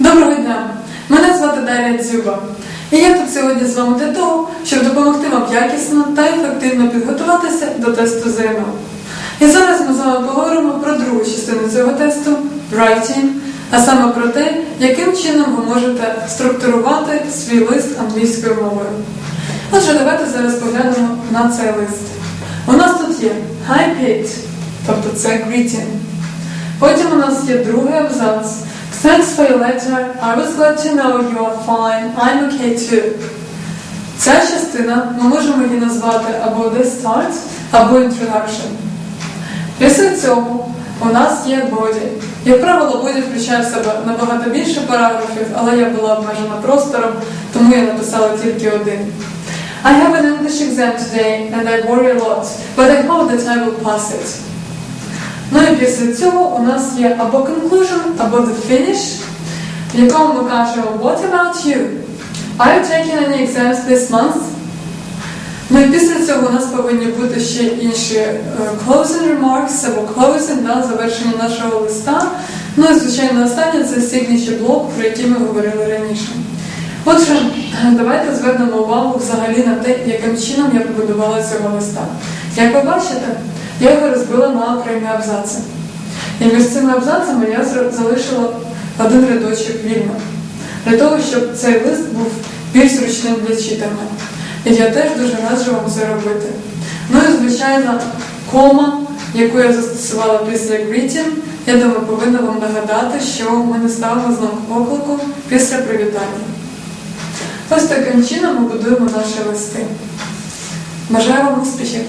Доброго дня! Мене звати Дар'я Дзюба. І я тут сьогодні з вами для того, щоб допомогти вам якісно та ефективно підготуватися до тесту ЗНО. І зараз ми з вами поговоримо про другу частину цього тесту writing, а саме про те, яким чином ви можете структурувати свій лист англійською мовою. Отже, давайте зараз поглянемо на цей лист. У нас тут є Hi Pete, тобто це greeting. Потім у нас є другий абзац. Thanks for your letter. I was glad to know you are fine. I'm okay too. Ця частина ми можемо її назвати або The Start, або Introduction. Після цього у нас є body. Як правило, body включає в себе набагато більше параграфів, але я була обмежена простором, тому я написала тільки один. I have an English exam today and I worry a lot, but I hope that I will pass it. Ну і після цього у нас є або conclusion, або the finish, в якому ми кажемо What about you? Are you taking any exams this month? Ну і після цього у нас повинні бути ще інші е, closing remarks або closing, да, завершення нашого листа. Ну і звичайно останнє це signature блок, про який ми говорили раніше. Отже, давайте звернемо увагу взагалі на те, яким чином я побудувала цього листа. Як ви бачите, я його розбила на окремі абзаци. І між цими абзацами я залишила один рядочок вільно, для того, щоб цей лист був більш зручним для читання. І я теж дуже раджу вам це робити. Ну і звичайно, кома, яку я застосувала після greeting, я думаю, повинна вам нагадати, що ми не ставимо знак оклику після привітання. Ось таким чином ми будуємо наші листи. Бажаю вам успіхів!